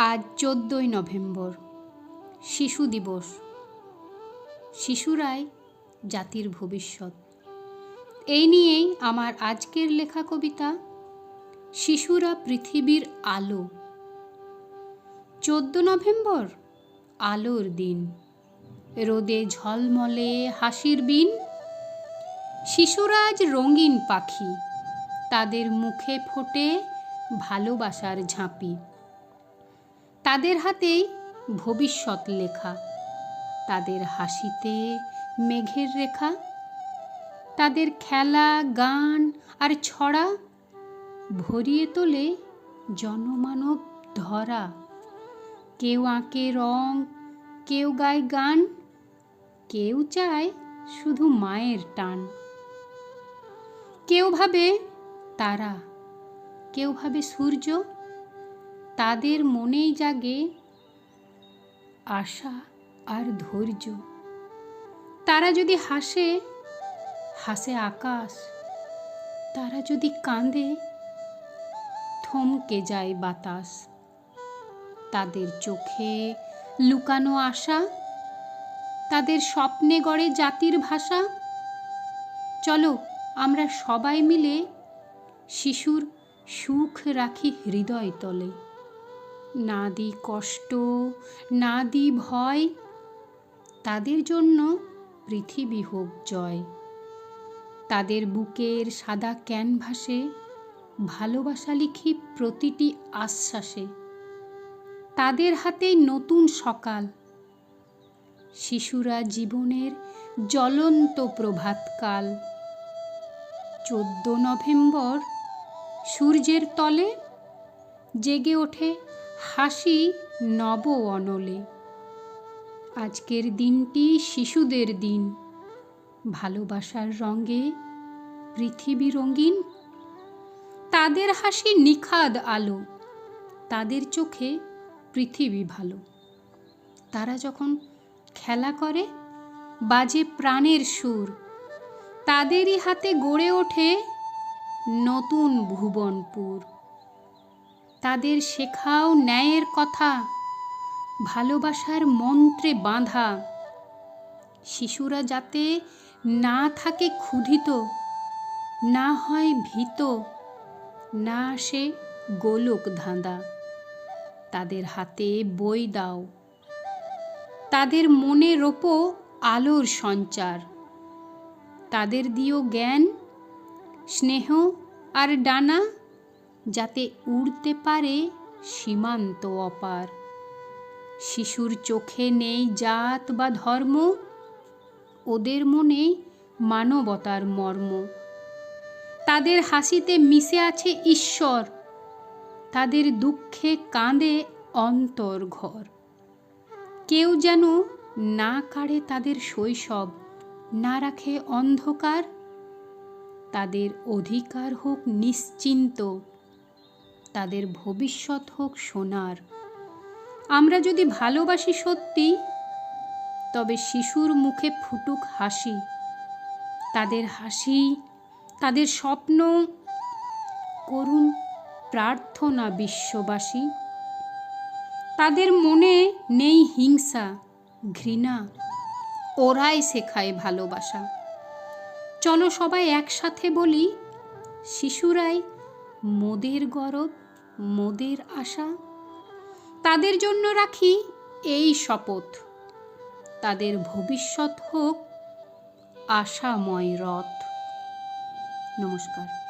আজ চোদ্দই নভেম্বর, শিশু দিবস। শিশুরাই জাতির ভবিষ্যৎ। এই নিয়েই আমার আজকের লেখা কবিতা, শিশুরা পৃথিবীর আলো। চোদ্দ নভেম্বর, আলোর দিন। রোদে ঝলমলে হাসির বিন। শিশুরা আজ রঙিন পাখি। তাদের মুখে ফোটে ভালোবাসার ঝাঁপি। তাদের হাতেই ভবিষ্যৎ লেখা। তাদের হাসিতে মেঘের রেখা। তাদের খেলা, গান আর ছড়া ভরিয়ে তোলে জনমানব ধরা। কেউ আঁকে রং, কেউ গায় গান, কেউ চায় শুধু মায়ের টান। কেউ ভাবে তারা, কেউ ভাবে সূর্য। তাদের মনেই জাগে আশা আর ধৈর্য। তারা যদি হাসে হাসে আকাশ। তারা যদি কাঁদে, থমকে যায় বাতাস। তাদের চোখে লুকানো আশা, তাদের স্বপ্নে গড়ে জাতির ভাষা। চলো, আমরা সবাই মিলে শিশুর সুখ রাখি হৃদয় তলে। না দিই কষ্ট, না দিই ভয়, তাদের জন্য পৃথিবী হোক জয়। তাদের বুকের সাদা ক্যানভাসে ভালোবাসা লিখি প্রতিটি আশ্বাসে। তাদের হাতে নতুন সকাল। শিশুরা জীবনের জ্বলন্ত প্রভাতকাল চোদ্দ নভেম্বর সূর্যের তলে জেগে ওঠে হাসি নব অনলে। আজকের দিনটি শিশুদের দিন। ভালোবাসার রঙে পৃথিবী রঙিন। তাদের হাসি নিখাদ আলো। তাদের চোখে পৃথিবী ভালো। তারা যখন খেলা করে, বাজে প্রাণের সুর। তাদেরই হাতে গড়ে ওঠে নতুন ভুবনপুর। তাদের শেখাও ন্যায়ের কথা, ভালোবাসার মন্ত্রে বাঁধা। শিশুরা যাতে না থাকে ক্ষুধিত, না হয় ভীত, না আসে গোলক ধাঁধা। তাদের হাতে বই দাও। তাদের মনে রোপো আলোর সঞ্চার। তাদের দিও জ্ঞান, স্নেহ আর ডানা যাতে উড়তে পারে সীমান্ত অপার। শিশুর চোখে নেই জাত বা ধর্ম, ওদের মনে মানবতার মর্ম। তাদের হাসিতে মিশে আছে ঈশ্বর, তাদের দুঃখে কাঁদে অন্তর ঘর। কেউ যেন না কাড়ে তাদের শৈশব, না রাখে অন্ধকার, তাদের অধিকার হোক নিশ্চিন্ত। তাদের ভবিষ্যৎ হোক সোনার। আমরা যদি ভালোবাসি সত্যি, তবে শিশুর মুখে ফুটুক হাসি। তাদের হাসি, তাদের স্বপ্ন, করুন প্রার্থনা বিশ্ববাসী। তাদের মনে নেই হিংসা, ঘৃণা, ওরাই শেখায় ভালোবাসা। চলো সবাই একসাথে বলি, শিশুরাই মোদের গরব, মোদের আশা। তাদের জন্য রাখি এই শপথ। তাদের ভবিষ্যৎ হোক আশাময় রথ। নমস্কার।